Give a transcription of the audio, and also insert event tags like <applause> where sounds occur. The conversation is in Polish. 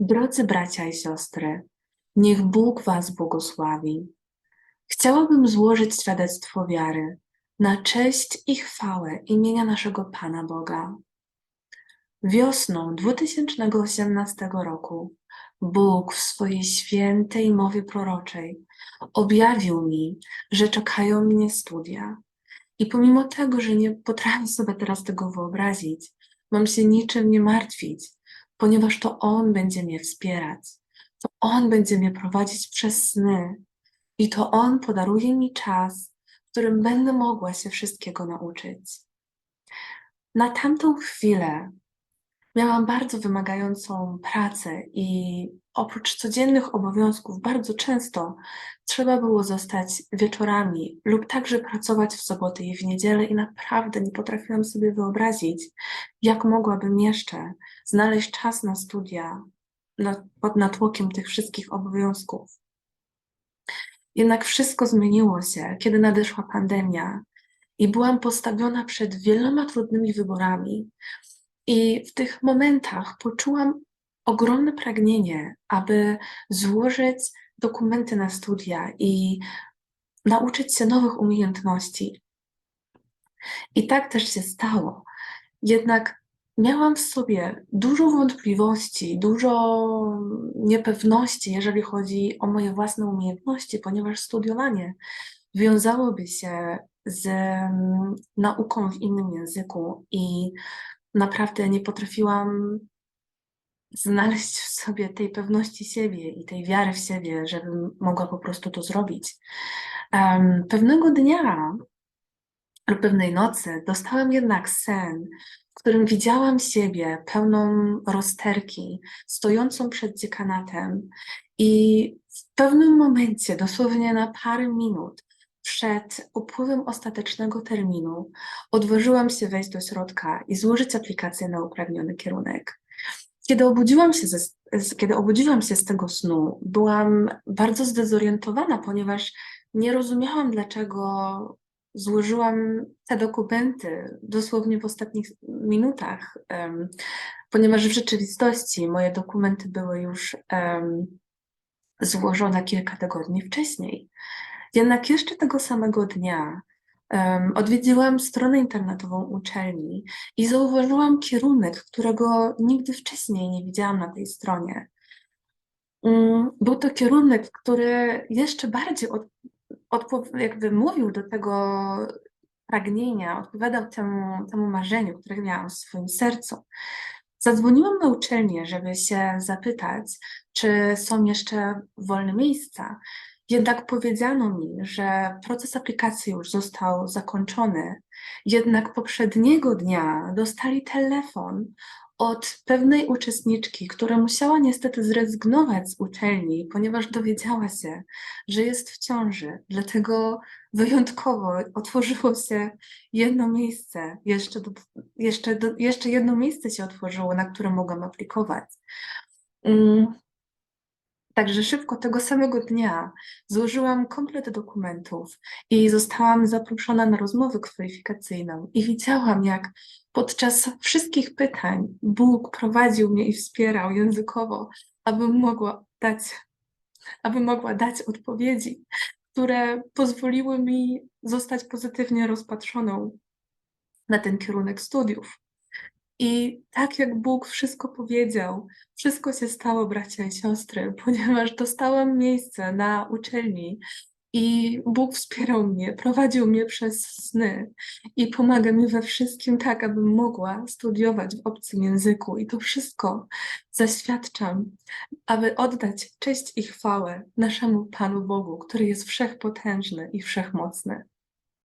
Drodzy bracia i siostry, niech Bóg Was błogosławi. Chciałabym złożyć świadectwo wiary na cześć i chwałę imienia naszego Pana Boga. Wiosną 2018 roku Bóg w swojej świętej mowie proroczej objawił mi, że czekają mnie studia. I pomimo tego, że nie potrafię sobie teraz tego wyobrazić, mam się niczym nie martwić, ponieważ to On będzie mnie wspierać. To On będzie mnie prowadzić przez sny i to On podaruje mi czas, w którym będę mogła się wszystkiego nauczyć. Na tamtą chwilę miałam bardzo wymagającą pracę i oprócz codziennych obowiązków bardzo często trzeba było zostać wieczorami lub także pracować w soboty i w niedzielę i naprawdę nie potrafiłam sobie wyobrazić, jak mogłabym jeszcze znaleźć czas na studia pod natłokiem tych wszystkich obowiązków. Jednak wszystko zmieniło się, kiedy nadeszła pandemia i byłam postawiona przed wieloma trudnymi wyborami. I w tych momentach poczułam ogromne pragnienie, aby złożyć dokumenty na studia i nauczyć się nowych umiejętności. I tak też się stało. Jednak miałam w sobie dużo wątpliwości, dużo niepewności, jeżeli chodzi o moje własne umiejętności, ponieważ studiowanie wiązałoby się z nauką w innym języku i naprawdę nie potrafiłam znaleźć w sobie tej pewności siebie i tej wiary w siebie, żebym mogła po prostu to zrobić. Um, pewnego dnia lub pewnej nocy dostałam jednak sen, w którym widziałam siebie pełną rozterki, stojącą przed dziekanatem i w pewnym momencie, dosłownie na parę minut, przed upływem ostatecznego terminu odważyłam się wejść do środka i złożyć aplikację na uprawniony kierunek. Kiedy obudziłam się, ze, kiedy obudziłam się z tego snu, byłam bardzo zdezorientowana, ponieważ nie rozumiałam, dlaczego złożyłam te dokumenty dosłownie w ostatnich minutach, um, ponieważ w rzeczywistości moje dokumenty były już um, złożone kilka tygodni wcześniej. Jednak jeszcze tego samego dnia um, odwiedziłam stronę internetową uczelni i zauważyłam kierunek, którego nigdy wcześniej nie widziałam na tej stronie. Um, był to kierunek, który jeszcze bardziej od, jakby mówił do tego pragnienia, odpowiadał temu, temu marzeniu, które miałam w swoim sercu. Zadzwoniłam na uczelnię, żeby się zapytać, czy są jeszcze wolne miejsca. Jednak powiedziano mi, że proces aplikacji już został zakończony. Jednak poprzedniego dnia dostali telefon od pewnej uczestniczki, która musiała niestety zrezygnować z uczelni, ponieważ dowiedziała się, że jest w ciąży. Dlatego wyjątkowo otworzyło się jedno miejsce, jeszcze, do, jeszcze, do, jeszcze jedno miejsce się otworzyło, na które mogłam aplikować. Także szybko tego samego dnia złożyłam komplet dokumentów i zostałam zaproszona na rozmowę kwalifikacyjną. I widziałam, jak podczas wszystkich pytań Bóg prowadził mnie i wspierał językowo, abym mogła dać, aby mogła dać odpowiedzi, które pozwoliły mi zostać pozytywnie rozpatrzoną na ten kierunek studiów. I tak jak Bóg wszystko powiedział, wszystko się stało, bracia i siostry, <laughs> ponieważ dostałam miejsce na uczelni i Bóg wspierał mnie, prowadził mnie przez sny i pomaga mi we wszystkim tak, abym mogła studiować w obcym języku. I to wszystko zaświadczam, aby oddać cześć i chwałę naszemu Panu Bogu, który jest wszechpotężny i wszechmocny.